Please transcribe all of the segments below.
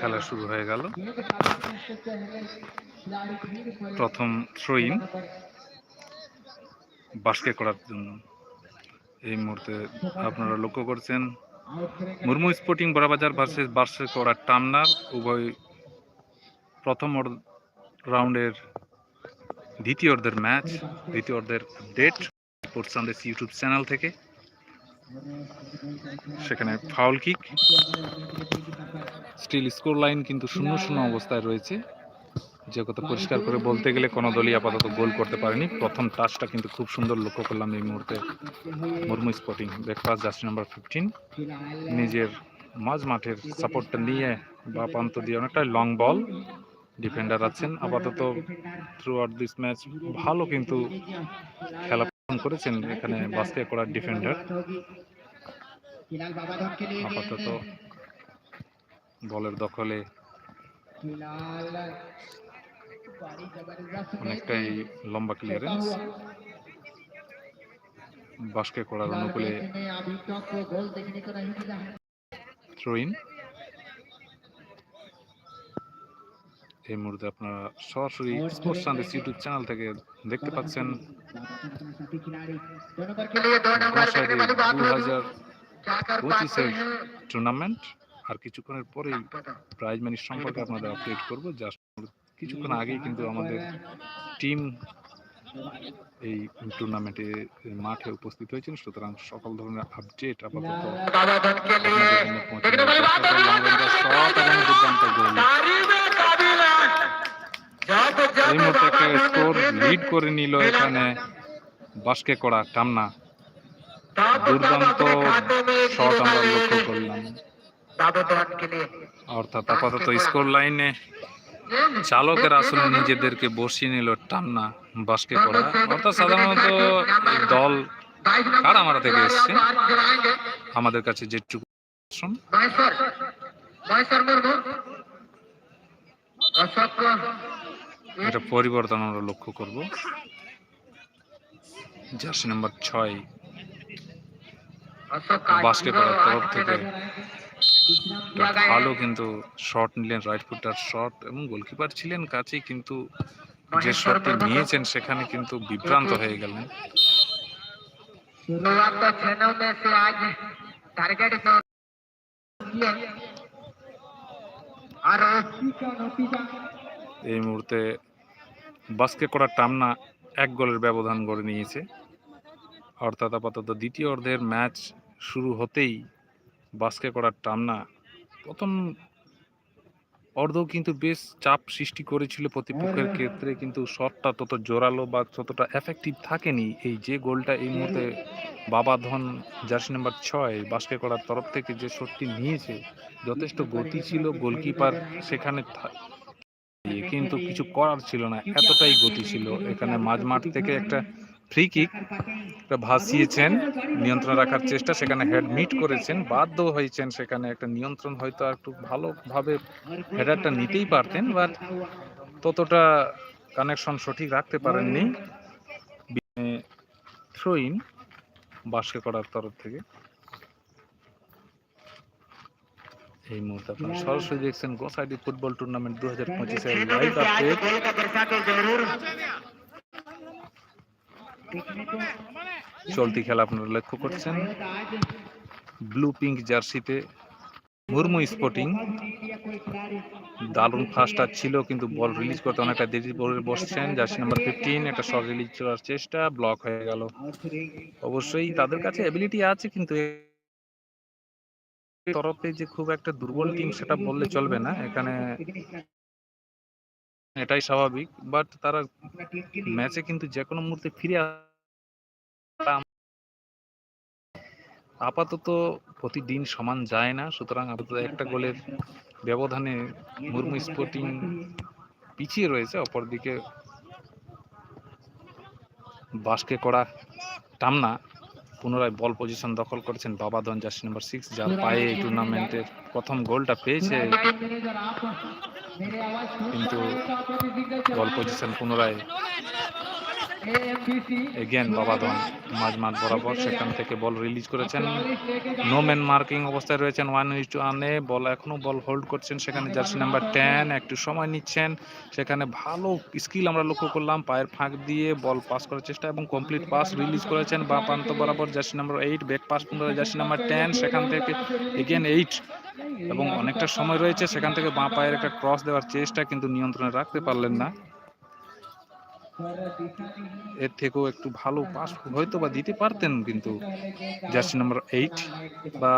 খেলা শুরু হয়ে গেল। প্রথম থ্রোইন বাস্কে করার জন্য। এই মুহূর্তে আপনারা লক্ষ্য করছেন, মুর্মু স্পোর্টিং বড়াবাজার ভার্সেস বার্সে করার টামনার। উভয় প্রথম রাউন্ডের দ্বিতীয় অর্ধের ম্যাচ দ্বিতীয় অর্ধের ডেট স্পোর্টস ইউটিউব চ্যানেল থেকে। সেখানে foul kick still score line কিন্তু শূন্য শূন্য অবস্থায় রয়েছে। যে কথা পরিষ্কার করে বলতে গেলে কোনো দলই আপাতত গোল করতে পারেনি। প্রথম টাচটা কিন্তু খুব সুন্দর লক্ষ্য করলাম এই মুহূর্তে Murmu sporting breakfast jersey number fifteen নিজের মাঝ মাঠের সাপোর্টটা নিয়ে বা প্রান্ত দিয়ে অনেকটা লং বল ডিফেন্ডার আছেন। আপাতত থ্রু আউট দিস ম্যাচ ভালো কিন্তু খেলা প্রদর্শন করেছেন এখানে বাস্কে করার ডিফেন্ডার। আপাতত বলের দখলে অনেকটাই লম্বা ক্লিয়ারেন্স বাস্কে করার অনুকূলে থ্রোইন এই মুহূর্তে আপনারা সরাসরি স্পোর্টস সানডেস ইউটিউব চ্যানেল থেকে দেখতে পাচ্ছেন দু হাজার পঁচিশের টুর্নামেন্ট আর কিছুক্ষণের পরেই প্রাইজ মানি সম্পর্কে আপনাদের আপডেট করব। জাস্ট কিছুক্ষণ আগেই কিন্তু আমাদের টিম এই টুর্নামেন্টে মাঠে উপস্থিত হয়েছেন। সুতরাং সকল ধরনের আপডেট আপাতত পৌঁছে দেওয়ার চেষ্টা করলাম। রবীন্দ্র শট এবং দুর্দান্ত গোল এই মুহূর্তে একটা স্কোর লিড করে নিল এখানে বাস্কে করা টামনা। দুর্দান্ত শট আমরা লক্ষ্য করলাম। অর্থাৎ আপাতত স্কোর লাইনে চালকের আসলে নিজেদেরকে বসিয়ে নিল টান্না বাস্কে করা। অর্থাৎ সাধারণত দল কার আমার থেকে এসছে? আমাদের কাছে যেটুকু information, একটা পরিবর্তন আমরা লক্ষ্য করব। জার্সি নাম্বার ছয়, বাস্কেটবলের তরফ থেকে। ভালো কিন্তু শট নিলেন রাইট ফুটার শট এবং গোলকিপার ছিলেন কাছে কিন্তু যে শটটি নিয়েছেন, সেখানে কিন্তু বিভ্রান্ত হয়ে গেলেন। আর এই মুহূর্তে বাস্কে করা টামনা এক গোলের ব্যবধান গড়ে নিয়েছে। অর্থাৎ আপাতত দ্বিতীয় অর্ধের ম্যাচ শুরু হতেই বাস্কে করার টামনা প্রথম অর্ধও কিন্তু বেশ চাপ সৃষ্টি করেছিল প্রতিপক্ষের ক্ষেত্রে, কিন্তু শটটা তত জোরালো বা ততটা এফেক্টিভ থাকেনি। এই যে গোলটা এই মুহূর্তে বাবাধন জার্সি নাম্বার ছয় বাস্কে করার তরফ থেকে যে শটটি নিয়েছে, যথেষ্ট গতি ছিল গোলকিপার সেখানে কিন্তু কিছু করার ছিল না এতটাই গতি ছিল। এখানে মাঝ মাঠ থেকে একটা ফ্রি কিক ভাসিয়েছেন নিয়ন্ত্রণ রাখার চেষ্টা সেখানে হেড মিট করেছেন বাধ্য হয়েছেন সেখানে একটা নিয়ন্ত্রণ হয়তো একটু ভালোভাবে হেডারটা নিতেই পারতেন বাট ততটা কানেকশন সঠিক রাখতে পারেননি। থ্রোইন বাস্কে করার তরফ থেকে। এই মুহূর্তে আপনারা সরাসরি দেখছেন গোসাইডি ফুটবল টুর্নামেন্ট দু হাজার পঁচিশের লাইভ আপডেট চলতি খেলা আপনারা লক্ষ্য করছেন। ব্লু পিঙ্ক জার্সিতে মুরমু স্পোর্টিং। দারুণ টাচ ছিল কিন্তু বল রিলিজ করতে অনেকটা দেরি বসছেন। জার্সি নাম্বার ফিফটিন একটা শর্ট রিলিজ করার চেষ্টা ব্লক হয়ে গেল। অবশ্যই তাদের কাছে অ্যাবিলিটি আছে কিন্তু তরফে যে খুব একটা দুর্বল টিম সেটা বললে চলবে না। এখানে এটাই স্বাভাবিক। বাট তারা ম্যাচে কিন্তু যে কোনো মুহূর্তে ফিরে আপাতত প্রতিদিন সমান যায় না। সুতরাং আপাতত একটা গোলের ব্যবধানে মুর্মু স্পোর্টিং পিছিয়ে রয়েছে। অপরদিকে বাস্কে করা টামনা পুনরায় বল পজিশন দখল করেছেন বাবা জার্সি নাম্বার সিক্স যার পায়ে এই টুর্নামেন্টের প্রথম গোলটা পেয়েছে। কিন্তু বল পজিশন পুনরায় এগেন বাবা বাবাদন মাঝ মাঠ বরাবর সেখান থেকে বল রিলিজ করেছেন। নো ম্যান মার্কিং অবস্থায় রয়েছেন ওয়ান ইস টু আনে বল এখনও বল হোল্ড করছেন, সেখানে জার্সি নাম্বার টেন একটু সময় নিচ্ছেন। সেখানে ভালো স্কিল আমরা লক্ষ্য করলাম, পায়ের ফাঁক দিয়ে বল পাস করার চেষ্টা এবং কমপ্লিট পাস রিলিজ করেছেন বা প্রান্ত বরাবর jersey number eight back pass পুনরায় জার্সি নাম্বার টেন সেখান থেকে এগেন এইট এবং অনেকটা সময় রয়েছে, সেখান থেকে বাঁ পায়ের একটা ক্রস দেওয়ার চেষ্টা, কিন্তু নিয়ন্ত্রণে রাখতে পারলেন না। এর থেকেও একটু ভালো পাস হয়তো বা দিতে পারতেন কিন্তু জার্সি নাম্বার এইট বা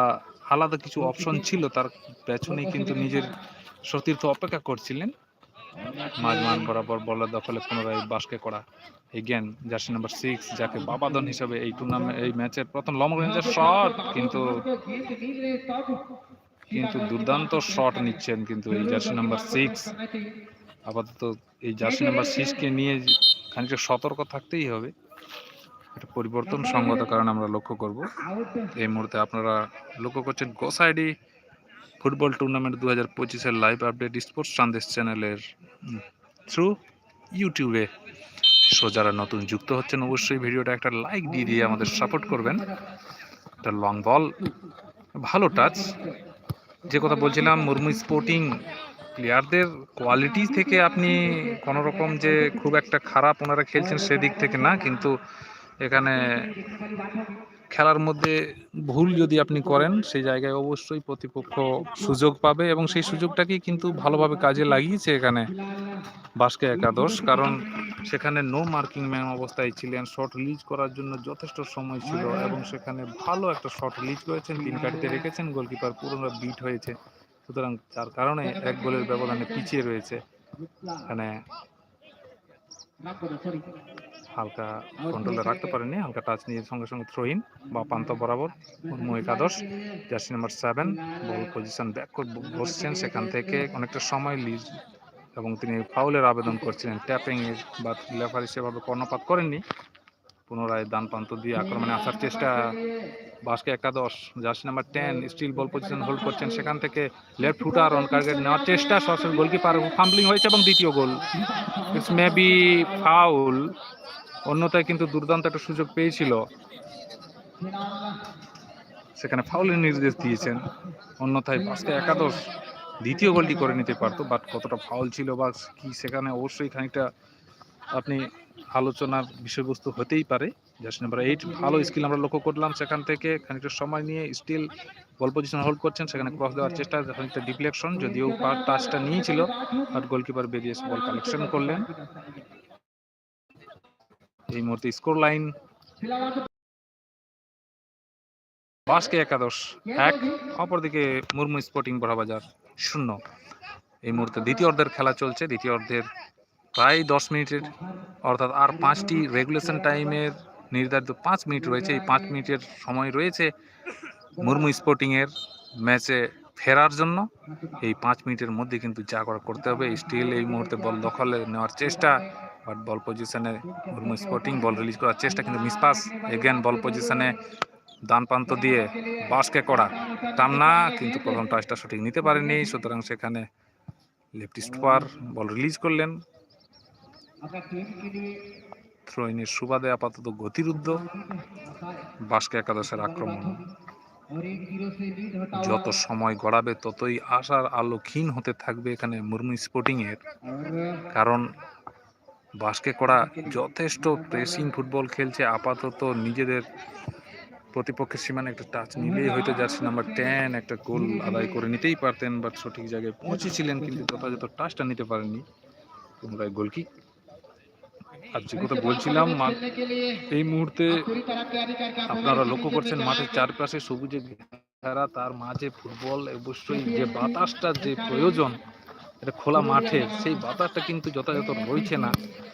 আলাদা কিছু অপশন ছিল, তার পেছনেই কিন্তু নিজের সতীর্থ অপেক্ষা করছিলেন। মাঝ মান বরাবর বলের দখলে পুনরায় বাসকে করা। এগেন জার্সি নাম্বার সিক্স যাকে বাবাদন হিসাবে এই টুর্নামেন্ট এই ম্যাচের প্রথম লং রেঞ্জের শট কিন্তু কিন্তু দুর্দান্ত শট নিচ্ছেন কিন্তু এই জার্সি নাম্বার সিক্স আপাতত এই জার্সি নাম্বার সিক্সকে নিয়ে খানিকটা সতর্ক থাকতেই হবে। এটা পরিবর্তন সঙ্গত কারণ আমরা লক্ষ্য করব। এই মুহূর্তে আপনারা লক্ষ্য করছেন গোসাইডি ফুটবল টুর্নামেন্ট দু হাজার পঁচিশের লাইভ আপডেট স্পোর্টস সন্দেশ চ্যানেলের থ্রু ইউটিউবে সো যারা নতুন যুক্ত হচ্ছেন অবশ্যই ভিডিওটা একটা লাইক দিয়ে দিয়ে আমাদের সাপোর্ট করবেন। একটা লং বল ভালো টাচ যে কথা বলছিলাম মুরমু স্পোর্টিং প্লেয়ারদের কোয়ালিটি থেকে আপনি কোনো রকম যে খুব একটা খারাপ ওনারা খেলছেন সেদিক থেকে না, কিন্তু এখানে খেলার মধ্যে ভুল যদি আপনি করেন, সেই জায়গায় অবশ্যই প্রতিপক্ষ সুযোগ পাবে এবং সেই সুযোগটাকেই কিন্তু ভালোভাবে কাজে লাগিয়েছে এখানে বাসকে একাদশ, কারণ সেখানে নো মার্কিং ম্যান অবস্থায় ছিলেন শট লিজ করার জন্য যথেষ্ট সময় ছিল এবং সেখানে ভালো একটা শট লিজ করেছেন, তিন কাটিতে রেখেছেন গোলকিপার পুরোনো বিট হয়েছে। সুতরাং যার কারণে এক গোলের ব্যবধানে পিছিয়ে রয়েছে। এখানে হালকা কন্ট্রোলে রাখতে পারেনি হালকা টাচ নিয়ে সঙ্গে সঙ্গে থ্রোইন বা প্রান্ত বরাবর একাদশ, jersey number seven ball position back বসছেন। সেখান থেকে অনেকটা সময় লিজ এবং তিনি ফাউলের আবেদন করছিলেন। ট্যাপিং এর বা লেফারি সেভাবে কর্ণপাত করেননি, পুনরায় দান প্রান্ত দিয়ে আক্রমণে আসার চেষ্টা বাসকে একাদশ jersey number ten still ball position hold করছেন। সেখান থেকে লেফট ফুটার অন টার্গেট নেওয়ার চেষ্টা। সরাসরি গোলকিপার ফাম্বলিং হয়েছে এবং দ্বিতীয় গোল ইটস মেবি ফাউল অন্যথায় কিন্তু দুর্দান্ত একটা সুযোগ পেয়েছিল। সেখানে ফাউলের নির্দেশ দিয়েছেন। অন্যথায় বাসকে একাদশ দ্বিতীয় গোলটি করে নিতে পারতো বাট কতটা ফাউল ছিল বা কি সেখানে অবশ্যই খানিকটা আপনি আলোচনার বিষয়বস্তু হতেই পারে। জাস্ট নাম্বার এইট ভালো স্কিল আমরা লক্ষ্য করলাম। সেখান থেকে খানিকটা সময় নিয়ে স্টিল বল পজিশন হোল্ড করছেন। সেখানে ক্রস দেওয়ার চেষ্টা, খানিকটা ডিফ্লেকশন যদিও টাচটা নিয়েছিল বাট গোলকিপার বেরিয়ে বল কালেকশন করলেন। এই মুহূর্তে স্কোর লাইন বাসকে একাদশ, এক, অপরদিকে মুরমু স্পোর্টিং বড়াবাজার শূন্য। এই মুহূর্তে দ্বিতীয় অর্ধের খেলা চলছে। দ্বিতীয় অর্ধের প্রায় দশ মিনিটের, অর্থাৎ আর পাঁচটি রেগুলেশন টাইমের নির্ধারিত পাঁচ মিনিট রয়েছে। এই পাঁচ মিনিটের সময় রয়েছে মুরমু স্পোর্টিংয়ের ম্যাচে ফেরার জন্য। এই পাঁচ মিনিটের মধ্যে কিন্তু যা করা করতে হবে। স্টিল এই মুহূর্তে বল দখলে নেওয়ার চেষ্টা বাট বল পজিশনে মুরমু স্পোর্টিং বল রিলিজ করার চেষ্টা কিন্তু মিসপাস এগেন বল পজিশনে ডান প্রান্ত দিয়ে বাসকে করা টামনা কিন্তু প্রথম টাচটা সঠিক নিতে পারেনি। সুতরাং সেখানে লেফট স্টোয়ার বল রিলিজ করলেন। থ্রোইনের সুবাদে আপাতত গতিরুদ্ধ। বাসকে একাদশের আক্রমণ। যত সময় গড়াবে, ততই আশার আলো ক্ষীণ হতে থাকবে এখানে মুরমু স্পোর্টিং এর কারণ বাসকে করা যথেষ্ট প্রেসিং ফুটবল খেলছে, আপাতত নিজেদের প্রতিপক্ষের সীমানে একটা টাচ নিলেই হয়তো জার্সি নাম্বার টেন একটা গোল আদায় করে নিতেই পারতেন বাট সঠিক জায়গায় পৌঁছেছিলেন, কিন্তু যথাযথ টাচটা নিতে পারেননি। পুনরায় গোলকি আর যে কথা বলছিলাম এই মুহূর্তে আপনারা লক্ষ্য করছেন মাঠের চারপাশে সবুজে ঘেরা তার মাঝে ফুটবল অবশ্যই যে বাতাসটা যে প্রয়োজন এটা খোলা মাঠে সেই বাতাসটা কিন্তু যথাযথ রয়েছে না।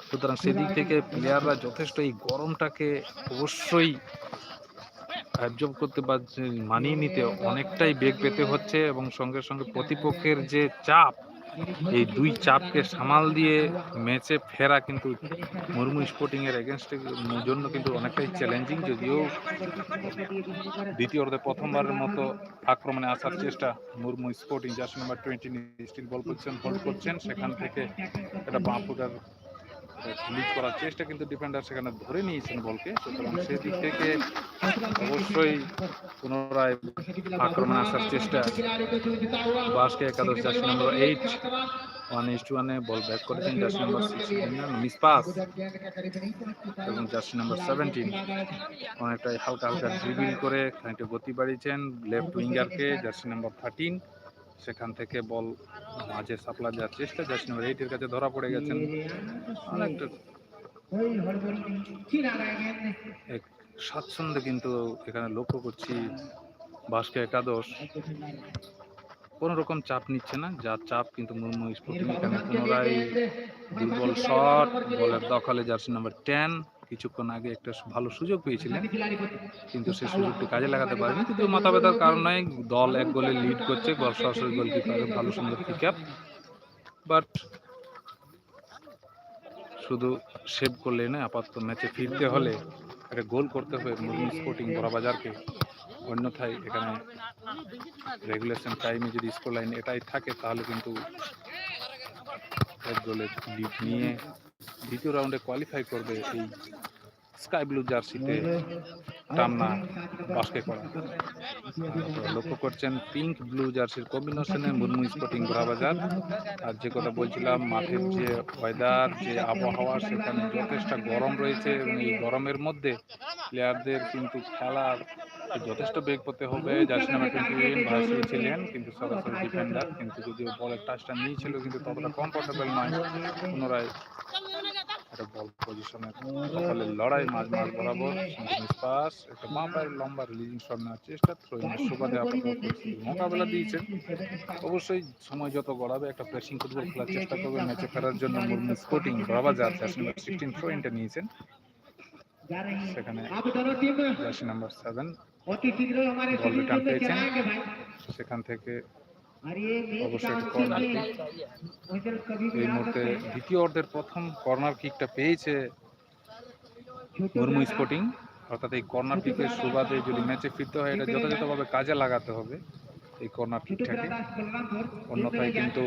সুতরাং সেদিক থেকে প্লেয়াররা যথেষ্ট এই গরমটাকে অবশ্যই অ্যাবজর্ব করতে বা মানিয়ে নিতে অনেকটাই বেগ পেতে হচ্ছে এবং সঙ্গে সঙ্গে প্রতিপক্ষের যে চাপ এই দুই চাপকে সামাল দিয়ে ম্যাচে ফেরা কিন্তু মুরমু স্পোর্টিং এর এগেনস্টে জন্য কিন্তু অনেকটাই চ্যালেঞ্জিং যদিও দ্বিতীয় অর্ধে প্রথমবারের মতো আক্রমণে আসার চেষ্টা Murmu sporting jersey number twenty still ball করছেন হোল্ড করছেন, সেখান থেকে এটা বাঁ ফুটার লিড করার চেষ্টা কিন্তু ডিফেন্ডার সেখানে ধরে নিয়েছেন বলকে। সুতরাং সেদিক থেকে অবশ্যই পুনরায় আক্রমণ আসার চেষ্টা। বাসকে একাদশ jersey number eight one is two ওয়ানে বল ব্যাক করেছেন জার্সি নম্বর মিস পাস। এবং জার্সি নম্বর সেভেন্টিন অনেকটাই হালকা হালকা ড্রিবিল করে খানিকটা গতি বাড়িয়েছেন লেফট উইঙ্গারকে জার্সি নাম্বার থার্টিন সেখান থেকে বল মাঝে সাপ্লাই দেওয়ার চেষ্টা জার্সি নাম্বার এইটের কাছে ধরা পড়ে গেছেন অনেকটা এক স্বাচ্ছন্দ্যে কিন্তু এখানে লক্ষ্য করছি বাসকে একাদশ। কোনো রকম চাপ নিচ্ছে না যার চাপ কিন্তু মুর্মু স্পোর্টিং এখানে পুনরায় দুর্বল শট বলের দখলে জার্সি নাম্বার টেন কিছুক্ষণ আগে একটা ভালো সুযোগ পেয়েছিলেন। কিন্তু সেই সুযোগটি কাজে লাগাতে পারেনি। কিন্তু মাথা ব্যথার কারণে দল এক গোলে লিড করছে বল সরাসরি গোলকিপারের ভালো সুন্দর পিক আপ বাট শুধু সেভ করলে না আপাতত ম্যাচে ফিরতে হলে একটা গোল করতে হবে মুরমু স্পোর্টিং বড়াবাজারকে অন্যথায় এখানে রেগুলেশন টাইমে যদি স্কোর লাইন এটাই থাকে তাহলে কিন্তু এক গোলে লিড নিয়ে দ্বিতীয় রাউন্ডে কোয়ালিফাই করবে এই স্কাই ব্লু জার্সিতে টামনা বাস্কে করা। লক্ষ্য করছেন পিঙ্ক ব্লু জার্সির কম্বিনেশনে মুরমু স্পোর্টিং ঘোড়াবাজার। আর যে কথা বলছিলাম, মাঠের যে ওয়েদার যে আবহাওয়া, সেখানে যথেষ্ট গরম রয়েছে এবং এই গরমের মধ্যে প্লেয়ারদের কিন্তু খেলার যথেষ্ট বেগ পেতে হবে। জার্সি টোয়েন্টি এইট ছিলেন, কিন্তু সরাসরি ডিফেন্ডার কিন্তু যদিও বলের টাচটা নিয়েছিল, কিন্তু ততটা কমফোর্টেবল নয়। পুনরায় একটা বল পজিশনে সকলের লড়াই মাঝ মাঝ বরাবর পাস একটা বাঁ পায়ের লম্বা রিলিজিং শট নেওয়ার চেষ্টা থ্রোইনের সুবাদে আপাতত মোকাবেলা দিয়েছেন অবশ্যই সময় যত গড়াবে একটা প্রেসিং ফুটবল খেলার চেষ্টা করবে ম্যাচে ফেরার জন্য মুর্মু স্পোর্টিং বাবা জার জার্সি নাম্বার সিক্সটিন থ্রোইনটা নিয়েছেন। সেখানে নাম্বার সেভেন বল রিটার্ন পেয়েছেন। সেখান থেকে অবশ্যই এই মুহূর্তে দ্বিতীয় অর্ধের প্রথম কর্নার কিকটা পেয়েছে মুর্মু স্পোর্টিং। অর্থাৎ এই কর্নার কিকের সুবাদে যদি ম্যাচে ফিরতে হয় এটা যথাযথভাবে কাজে লাগাতে হবে এই কর্নার কিকটাকে। অন্যথায় কিন্তু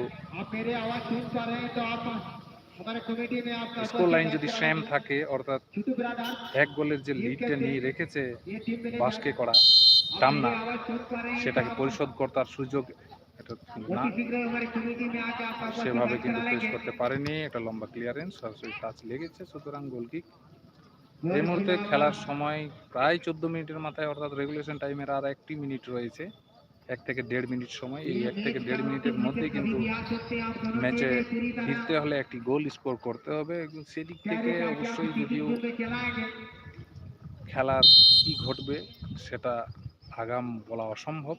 স্কোর লাইন যদি স্যাম থাকে অর্থাৎ এক গোলের যে লিডটা নিয়ে রেখেছে বাসকে করা টামনা সেটাকে পরিশোধ করতার সুযোগ এটা সেভাবে কিন্তু প্রেস করতে পারেনি একটা লম্বা ক্লিয়ারেন্স সরাসরি টাচ লেগেছে সুতরাং গোলকিক এই মুহূর্তে খেলার সময় প্রায় চোদ্দ মিনিটের মাথায় অর্থাৎ রেগুলেশন টাইমের আর একটি মিনিট রয়েছে। এক থেকে দেড় মিনিট সময় এই এক থেকে দেড় মিনিটের মধ্যে কিন্তু ম্যাচে ফিরতে হলে একটি গোল স্কোর করতে হবে। সেদিক থেকে অবশ্যই যদিও খেলার কি ঘটবে সেটা আগাম বলা অসম্ভব।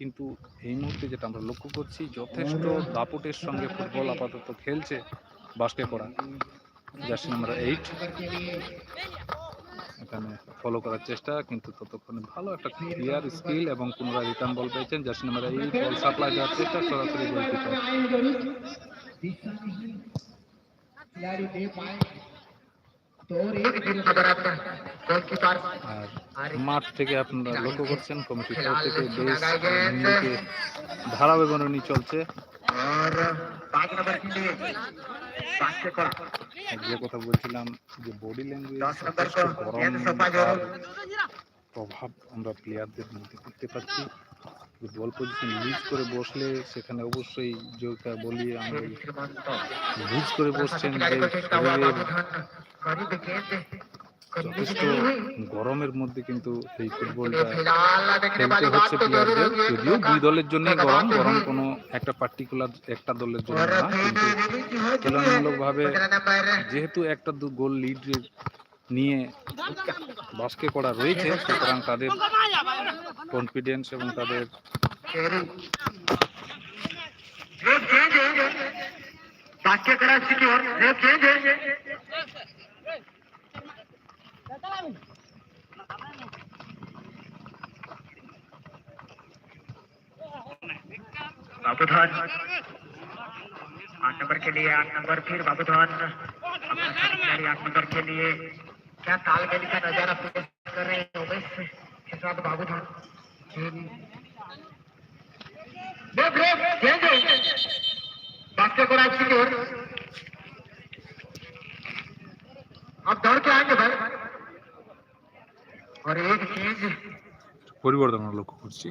কিন্তু এই মুহূর্তে যেটা আমরা লক্ষ্য করছি, যথেষ্ট দাপটের সঙ্গে ফুটবল আপাতত খেলছে বাস্কে করা জার্সি নাম্বার এইট। এখানে ফলো করার চেষ্টা, কিন্তু ততক্ষণে ভালো একটা ক্লিয়ার স্কিল এবং পুনরায় রিটার্ন বল পেয়েছেন jersey number eight ball supply দেওয়ার চেষ্টা, সরাসরি গোলকিপার আর মাঠ থেকে আপনারা লক্ষ্য করছেন কমিটির থেকে বেশ ধারাবাহিক চলছে। যে কথা বলছিলাম যে বডি ল্যাঙ্গুয়েজ প্রভাব আমরা প্লেয়ারদের মধ্যে করতে পারছি। গল্প পজিশন লিজ করে বসলে সেখানে অবশ্যই জোরটা বলিয়ে আমরা লিজ করে বসছেন যথেষ্ট গরমের মধ্যে কিন্তু এই ফুটবলটা খেলতে হচ্ছে প্লেয়ারদের। যদিও দুই দলের জন্যই গরম গরম কোনো একটা পার্টিকুলার একটা দলের জন্য না, কিন্তু তুলনামূলকভাবে যেহেতু একটা দু গোল লিড নিয়ে বাস্কে করা রয়েছে সুতরাং তাদের কনফিডেন্স এবং তাদের बाकी कराची की ओर रेप चेंज है बाबूधन आठ नंबर के लिए आठ नंबर फिर बाबूधन अपना साथी खिलाड़ी आठ नंबर के लिए क्या तालमेल का नजारा पेश कर रहे हैं उमेश के साथ बाबू धाम देख रहे चेंज हो बास्के को राज की ओर अब दौड़ के आएंगे भाई और एक चीज পরিবর্তন লক্ষ্য করছি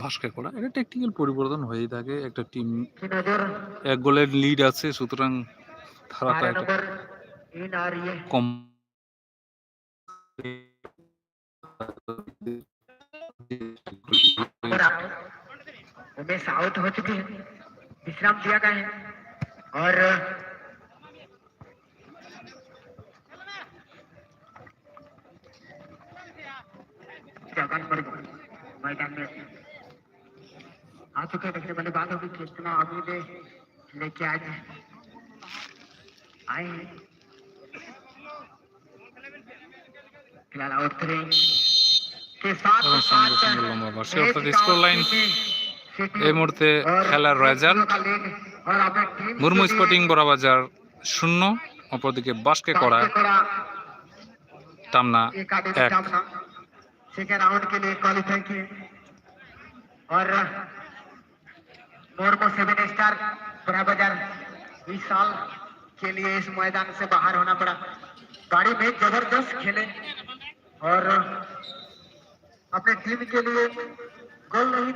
ভাস্কা করা এটা টেকনিক্যাল পরিবর্তন হয়েই থাকে একটা টিম এক গোলের লিড আছে সুতরাং তারা नींद आउट हो। चुके हैं। विश्राम दिया गया है। और मैदान में आ चुके हैं। देखने वाले बात होगी कितना आगे लेके आज आए हैं। फिलहाल आउट करें के साथ এবং সঙ্গে সঙ্গে লম্বা বাসে অর্থাৎ স্কোর লাইন এই এই মুহূর্তে খেলার রেজাল্ট মুরমু স্পোর্টিং বড়বাজার শূন্য অপরদিকে বাসকে করা টামনা এক सेकेंड राउंड के लिए क्वालिफाई किए और मोरमो सेवन स्टार बड़ा बाजार इस साल के लिए इस मैदान से बाहर होना पड़ा गाड़ी में जबरदस्त खेले और अपने टीम के लिए गोल नहीं